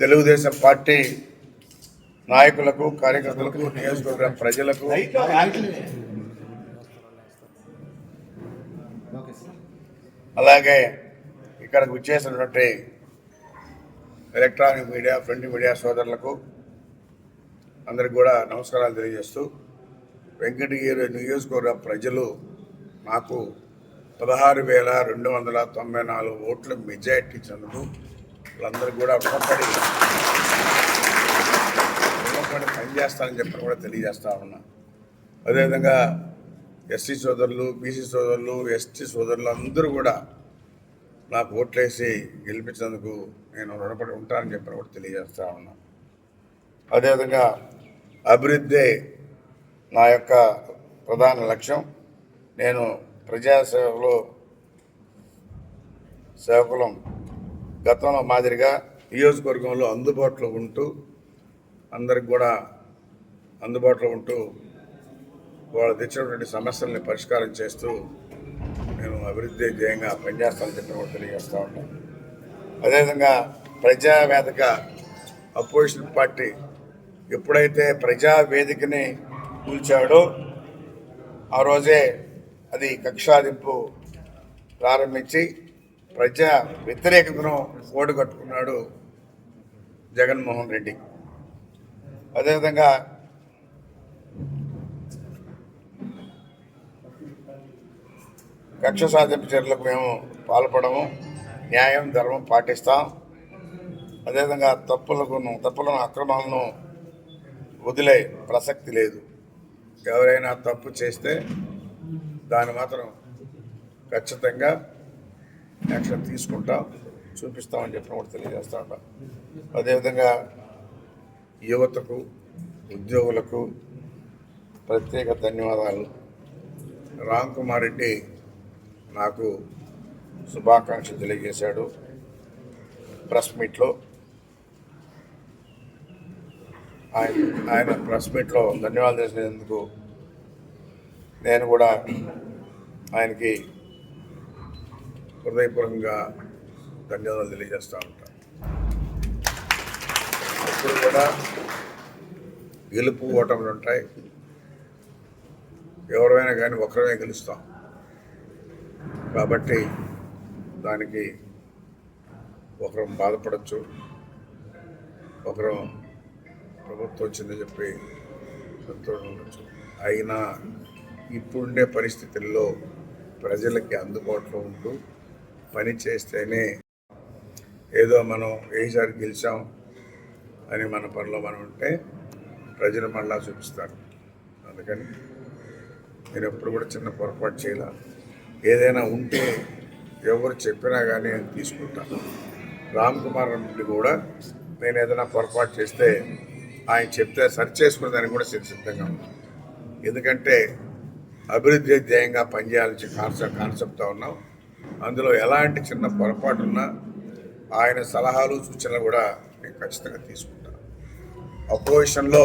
Telugu Desam party నాయకులకు కార్యకర్తలకు నియోజకవర్గ ప్రజలకు అలాగే ఇక్కడికి వచ్చేసినటువంటి ఎలక్ట్రానిక్ మీడియా ప్రింట్ మీడియా సోదరులకు అందరికి కూడా నమస్కారాలు తెలియజేస్తూ వెంకటగిరి నియోజకవర్గ ప్రజలు నాకు పదహారు వేల రెండు వందల తొంభై నాలుగు ఓట్ల మెజార్టీ చెందుతూ వాళ్ళందరూ కూడా రుణపడి రుణపడి పనిచేస్తానని చెప్పి కూడా తెలియజేస్తా ఉన్నా. అదేవిధంగా ఎస్సీ సోదరులు బీసీ సోదరులు ఎస్టీ సోదరులు అందరూ కూడా నాకు ఓట్లేసి గెలిపించినందుకు నేను రుణపడి ఉంటానని చెప్పి కూడా తెలియజేస్తా ఉన్నా. అదేవిధంగా అభివృద్ధి నా యొక్క ప్రధాన లక్ష్యం. నేను ప్రజాసేవలో సేవకులం గతంలో మాదిరిగా నియోజకవర్గంలో అందుబాటులో ఉంటూ అందరికి కూడా అందుబాటులో ఉంటూ వాళ్ళు తెచ్చినటువంటి సమస్యల్ని పరిష్కారం చేస్తూ నేను అభివృద్ధి ధ్యేయంగా పనిచేస్తానని చెప్పి కూడా తెలియజేస్తా ఉంటాం అదేవిధంగా ప్రజావేదిక అపోజిషన్ పార్టీ ఎప్పుడైతే ప్రజా వేదికని కూల్చాడో ఆ రోజే అది కక్షాదింపు ప్రారంభించి ప్రజా వ్యతిరేకతను ఓడుగట్టుకున్నాడు జగన్మోహన్ రెడ్డి. అదేవిధంగా కక్ష సాధింపు చర్యలకు మేము పాల్పడము న్యాయం ధర్మం పాటిస్తాం. అదేవిధంగా తప్పులకు తప్పులను అక్రమాలను వదిలే ప్రసక్తి లేదు. ఎవరైనా తప్పు చేస్తే దాన్ని మాత్రం ఖచ్చితంగా యాక్షన్ తీసుకుంటాం చూపిస్తామని చెప్పిన కూడా తెలియజేస్తా ఉంటాం. అదేవిధంగా యువతకు ఉద్యోగులకు ప్రత్యేక ధన్యవాదాలు. రామ్ కుమార్ రెడ్డి నాకు శుభాకాంక్షలు తెలియజేశాడు. ప్రెస్ మీట్లో ఆయన ఆయన ప్రెస్ మీట్లో ధన్యవాదాలు చేసినందుకు నేను కూడా ఆయనకి హృదయపూర్వకంగా ధన్యవాదాలు తెలియజేస్తూ ఉంటాను. అప్పుడు కూడా గెలుపు ఓటములు ఉంటాయి. ఎవరైనా కానీ ఒకరమే గెలుస్తాం. కాబట్టి దానికి ఒకరం బాధపడచ్చు. ఒకరం ప్రభుత్వం వచ్చిందని చెప్పి సంతోషం ఉండొచ్చు. అయినా ఇప్పుడుండే పరిస్థితుల్లో ప్రజలకి అందుబాటులో ఉంటూ పని చేస్తేనే ఏదో మనం ఏసారి గెలిచాం అని మన పనిలో మనం ఉంటే ప్రజలు మళ్ళా చూపిస్తారు. అందుకని నేను ఎప్పుడు కూడా చిన్న పొరపాటు చేయాల. ఏదైనా ఉంటే ఎవరు చెప్పినా కానీ నేను తీసుకుంటాను రామ్ కుమార్ రెడ్డి కూడా నేను ఏదైనా పొరపాటు చేస్తే ఆయన చెప్తే సరి చేసుకునే దానికి కూడా సిద్ధంగా ఉన్నాను ఎందుకంటే అభివృద్ధి ధ్యేయంగా పనిచేయాలని కాన్సెప్ట్ కాన్సెప్ట్తో ఉన్నాం. అందులో ఎలాంటి చిన్న పొరపాటు ఉన్నా ఆయన సలహాలు సూచనలు కూడా నేను ఖచ్చితంగా తీసుకుంటాను అపోజిషన్లో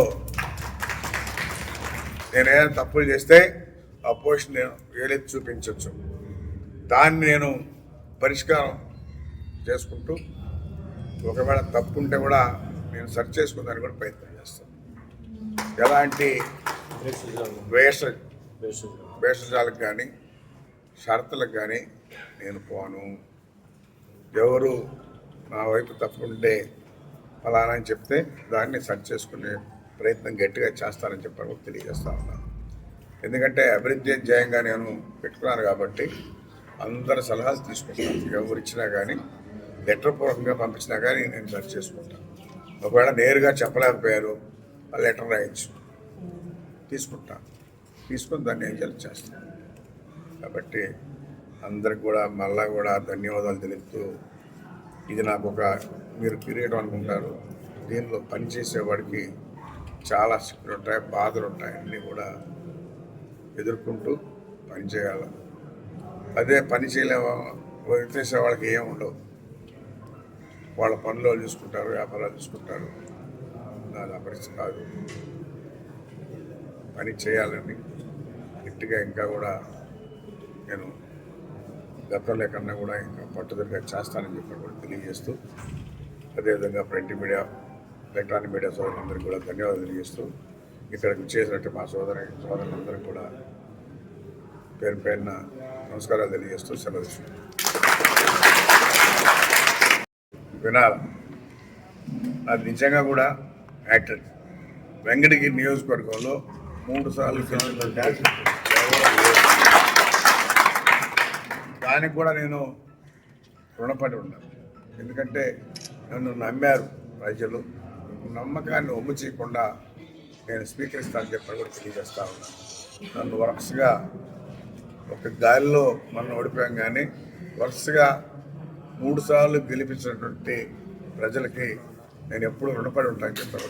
నేను ఏదైనా తప్పులు చేస్తే అపోజిషన్ నేను ఏలెత్తి చూపించవచ్చు దాన్ని నేను పరిష్కారం చేసుకుంటూ ఒకవేళ తప్పు ఉంటే కూడా నేను సరి చేసుకుందానికి కూడా ప్రయత్నం చేస్తాను. ఎలాంటి వేష భేషజాలకు కానీ షరతులకు కానీ నేను పోను. ఎవరు నా వైపు తప్పు ఉంటే ఫలానా అని చెప్తే దాన్ని సర్చ్ చేసుకునే ప్రయత్నం గట్టిగా చేస్తానని చెప్పి తెలియజేస్తా ఉన్నాను ఎందుకంటే అభివృద్ధి జయంగా నేను పెట్టుకున్నాను కాబట్టి అందరి సలహాలు తీసుకుంటాను. ఎవరు ఇచ్చినా కానీ లెటర్ పూర్వకంగా పంపించినా కానీ నేను సర్చ్ చేసుకుంటాను ఒకవేళ నేరుగా చెప్పలేకపోయారు ఆ లెటర్ రాయించు తీసుకుంటాను తీసుకొని దాన్ని ఏం చేస్తాం కాబట్టి అందరికి కూడా మళ్ళా కూడా ధన్యవాదాలు తెలుపుతూ ఇది నాకు ఒక మీరు కిరీటం అనుకుంటారు. దీనిలో పనిచేసేవాడికి చాలా శక్తులు ఉంటాయి బాధలు ఉంటాయి అన్నీ కూడా ఎదుర్కొంటూ పనిచేయాలి అదే పని చేయలేము చేసే వాళ్ళకి ఏం ఉండవు. వాళ్ళ పనులు చూసుకుంటారు వ్యాపారాలు చూసుకుంటారు. నాది అపరిచి పరిస్థితి కాదు పని చేయాలని గట్టిగా ఇంకా కూడా నేను గతంలో కన్నా కూడా ఇంకా పట్టుదలగా చేస్తానని చెప్పి కూడా తెలియజేస్తూ అదేవిధంగా ప్రింట్ మీడియా ఎలక్ట్రానిక్ మీడియా సోదరులందరికీ కూడా ధన్యవాదాలు తెలియజేస్తూ ఇక్కడికి చేసినట్టు మా సోదర సోదరులందరికీ కూడా పేరు పేరున నమస్కారాలు తెలియజేస్తూ సెలవు వినాల అది నిజంగా కూడా యాక్టర్ వెంకటగిరి నియోజకవర్గంలో మూడు సార్లు దానికి కూడా నేను రుణపడి ఉన్నాను ఎందుకంటే నన్ను నమ్మారు ప్రజలు. నమ్మకాన్ని ఒమ్ము చేయకుండా నేను స్వీకరిస్తానని చెప్పని కూడా తెలియజేస్తా ఉన్నాను నన్ను వరుసగా ఒక గాలిలో మనం ఓడిపోయాం కానీ వరుసగా మూడు సార్లు గెలిపించినటువంటి ప్రజలకి నేను ఎప్పుడు రుణపడి ఉంటానని చెప్పారు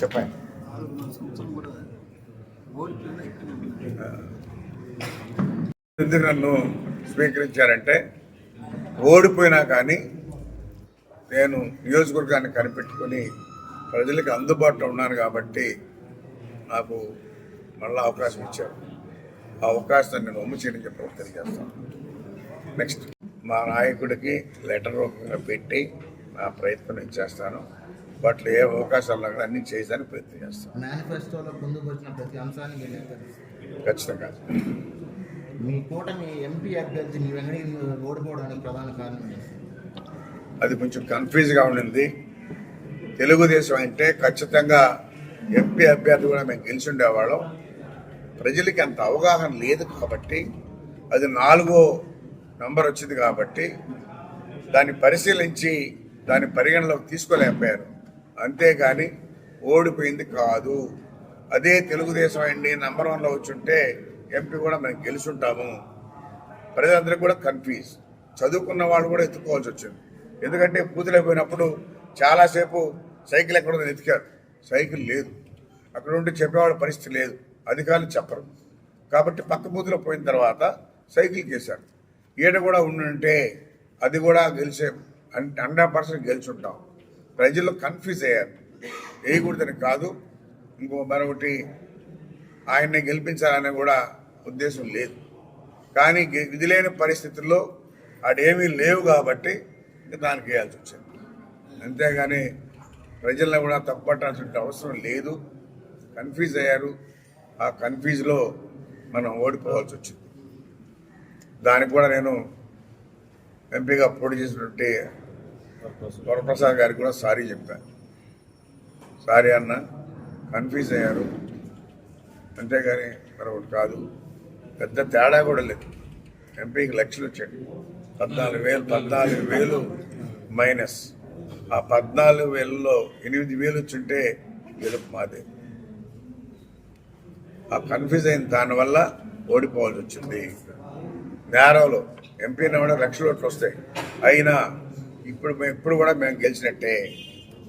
చెప్పండి. ఎందుకు నన్ను స్వీకరించారంటే ఓడిపోయినా కానీ నేను నియోజకవర్గాన్ని కనిపెట్టుకొని ప్రజలకు అందుబాటులో ఉన్నాను కాబట్టి నాకు మళ్ళీ అవకాశం ఇచ్చారు. ఆ అవకాశాన్ని నేను ఒమ్ము చేయడం చెప్పి తెలియజేస్తాను. నెక్స్ట్ మా నాయకుడికి లెటర్ రూపంగా పెట్టి నా ప్రయత్నం చేస్తాను. వాటిలో ఏ అవకాశాలు అన్నీ అన్ని చేయడానికి ప్రయత్నం చేస్తాను. మేనిఫెస్టోలో పొందుకొచ్చిన ప్రతి అంశాన్ని ఖచ్చితంగా. మీ కూటమి ఎంపీ అభ్యర్థి మీ వెంకటగిరి ఓడిపోవడానికి ప్రధాన కారణం? అది కొంచెం కన్ఫ్యూజ్గా ఉండింది. తెలుగుదేశం అంటే ఖచ్చితంగా ఎంపీ అభ్యర్థి కూడా మేము గెలిచి ఉండేవాళ్ళం. ప్రజలకి అంత అవగాహన లేదు కాబట్టి అది నాలుగో నంబర్ వచ్చింది కాబట్టి దాన్ని పరిశీలించి దాన్ని పరిగణలోకి తీసుకోలేకపోయారు. అంతేగాని ఓడిపోయింది కాదు. అదే తెలుగుదేశం అండి నంబర్ వన్లో వచ్చుంటే ఎంపీ కూడా మనం గెలుచుంటాము. ప్రజలందరికీ కూడా కన్ఫ్యూజ్ చదువుకున్న వాళ్ళు కూడా ఎత్తుకోవాల్సి వచ్చింది. ఎందుకంటే పూజలైపోయినప్పుడు చాలాసేపు సైకిల్ ఎక్కడ ఉందని ఎతికారు సైకిల్ లేదు. అక్కడ ఉండి చెప్పేవాళ్ళ పరిస్థితి లేదు. అధికారులు చెప్పరు. కాబట్టి పక్క బూతులో పోయిన తర్వాత సైకిల్ చేశారు ఈడ కూడా ఉండుంటే అది కూడా గెలిచే హండ్రెడ్ పర్సెంట్ గెలిచుంటాం. ప్రజలు కన్ఫ్యూజ్ అయ్యారు. వేయకూడదని కాదు. ఇంకో మరొకటి ఆయన్ని గెలిపించాలనే కూడా ఉద్దేశం లేదు. కానీ గె- విధి లేని పరిస్థితుల్లో అడేమీ లేవు కాబట్టి దానికి వేయాల్సి వచ్చింది. అంతేగాని ప్రజలను కూడా తప్పట్టాల్సిన అవసరం లేదు. కన్ఫ్యూజ్ అయ్యారు. ఆ కన్ఫ్యూజ్లో మనం ఓడిపోవాల్సి వచ్చింది. దానికి కూడా నేను ఎంపీగా పోటీ చేసినటువంటి వరప్రసాద్ గారికి కూడా సారీ చెప్పాను. సారీ అన్నా. కన్ఫ్యూజ్ అయ్యారు. అంతేగాని మరొకటి కాదు. పెద్ద తేడా కూడా లేదు. ఎంపీకి లక్షలు వచ్చాయి. పద్నాలుగు వేలు పద్నాలుగు వేలు మైనస్. ఆ పద్నాలుగు వేలలో ఎనిమిది వేలు వచ్చుంటే గెలుపు మాదే. ఆ కన్ఫ్యూజ్ అయిన దానివల్ల ఓడిపోవాల్సి వచ్చింది. నేరవలో ఎంపీని కూడా లక్షలు ఓట్లు వస్తాయి. అయినా ఇప్పుడు మేము ఇప్పుడు కూడా మేము గెలిచినట్టే.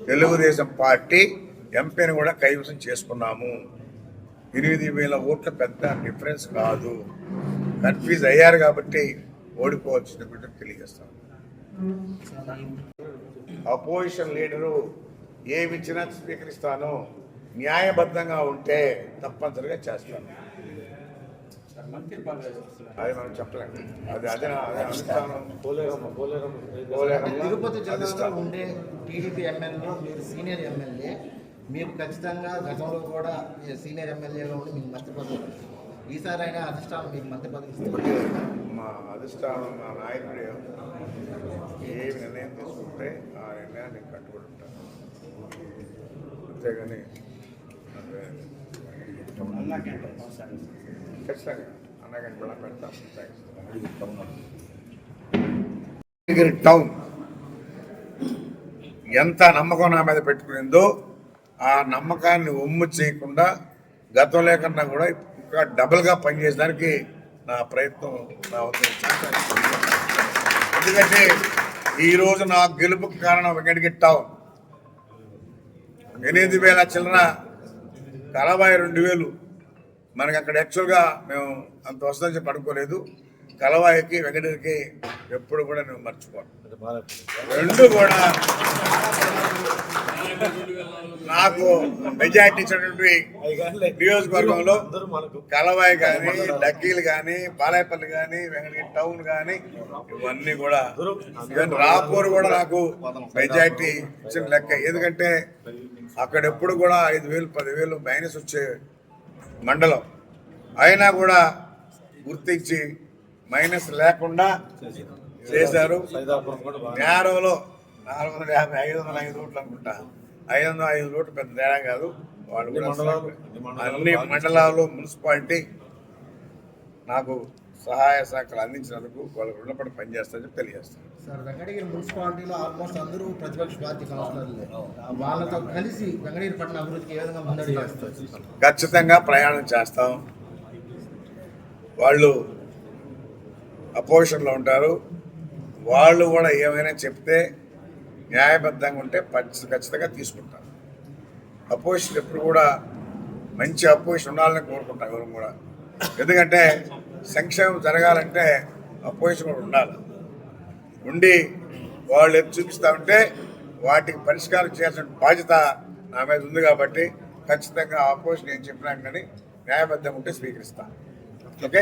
తెలుగుదేశం పార్టీ ఎంపీని కూడా కైవసం చేసుకున్నాము. ఎనిమిది వేల ఓట్ల పెద్ద డిఫరెన్స్ కాదు. కన్ఫ్యూజ్ అయ్యారు కాబట్టి ఓడిపోవాల్సిన బిడ్డ తెలియజేస్తాం అపోజిషన్ లీడరు ఏమి ఇచ్చినా స్వీకరిస్తాను. న్యాయబద్ధంగా ఉంటే తప్పనిసరిగా చేస్తాను. అది మనం చెప్పలేము. అది అదే అదే అనుష్ఠానం. పోలేరమ్మ. తిరుపతి జిల్లాలో. ఉండే టీడీపీ ఎమ్మెల్యేలో మీరు సీనియర్ ఎమ్మెల్యే మీకు ఖచ్చితంగా గతంలో కూడా మీరు సీనియర్ ఎమ్మెల్యేగా ఉండి మీకు మంత్రి పదవి. ఈసారి అయినా అధిష్టానం మీకు మంత్రి పదవి ఇస్తుంది మా అధిష్టానం మా నాయకుడు ఏ నిర్ణయం తీసుకుంటే ఆ నిర్ణయాన్ని కట్టుబడి ఉంటాను అంతేగాని ఖచ్చితంగా అన్నగాని కూడా పెడతాం. థ్యాంక్స్ టౌన్ ఎంత నమ్మకం నా మీద పెట్టుకునిందో ఆ నమ్మకాన్ని ఒమ్ము చేయకుండా గతంలో కన్నా కూడా ఇంకా డబుల్గా పనిచేయడానికి నా ప్రయత్నం నా వద్ద ఎందుకంటే ఈరోజు నా గెలుపుకు కారణం వెంకటగిరి టౌన్. ఎనిమిది వేల చిల్లర కలబాయి రెండు వేలు. మనకి అక్కడ యాక్చువల్గా మేము అంత వస్తుందని చెప్పి అనుకోలేదు. కలవాయికి వెంకటగిరికి ఎప్పుడు కూడా నేను మర్చిపోను. రెండు కూడా నాకు మెజార్టీ ఇచ్చినటువంటి నియోజకవర్గంలో కలవాయి కానీ డక్కీలు కానీ బాలాయపల్లి కానీ వెంకటగిరి టౌన్ కానీ ఇవన్నీ కూడా ఈవెన్ రాపూర్ కూడా నాకు మెజార్టీ ఇచ్చిన లెక్క. ఎందుకంటే అక్కడ ఎప్పుడు కూడా ఐదు వేలు పదివేలు మైనస్ వచ్చే మండలం. అయినా కూడా గుర్తించి మైనస్ లేకుండా చేశారు. నేరంలో నాలుగు వందల యాభై ఐదు వందల ఐదు ఓట్లు అనుకుంటా. ఐదు వందల ఐదు ఓట్లు పెద్ద తేడా కాదు. వాళ్ళు కూడా అన్ని మండలాలు మున్సిపాలిటీ నాకు సహాయ సహకారాలు అందించినందుకు వాళ్ళు రుణపడి పనిచేస్తారని చెప్పి తెలియజేస్తాను. సార్ వెంకటగిరి మున్సిపాలిటీలో ఆల్మోస్ట్ అందరూ ప్రతిపక్ష పార్టీ కౌన్సిలర్లే వాళ్ళతో కలిసి వెంకటగిరి పట్టణ అభివృద్ధికి ఏ విధంగా ముందడుగు వేస్తారు? ఖచ్చితంగా ప్రయాణం చేస్తాం. వాళ్ళు అపోజిషన్లో ఉంటారు. వాళ్ళు కూడా ఏమైనా చెప్తే న్యాయబద్ధంగా ఉంటే ఖచ్చితంగా తీసుకుంటారు. అపోజిషన్ ఎప్పుడు కూడా మంచి అపోజిషన్ ఉండాలని కోరుకుంటాం ఎవరు కూడా. ఎందుకంటే సంక్షేమం జరగాలంటే అపోజిషన్ కూడా ఉండాలి. ఉండి వాళ్ళు ఎత్తు చూపిస్తూ ఉంటే వాటికి పరిష్కారం చేయాల్సిన బాధ్యత నా మీద ఉంది కాబట్టి ఖచ్చితంగా ఆపోజిషన్ ఏం చెప్పినా కానీ న్యాయబద్ధం ఉంటే స్వీకరిస్తాను ఓకే?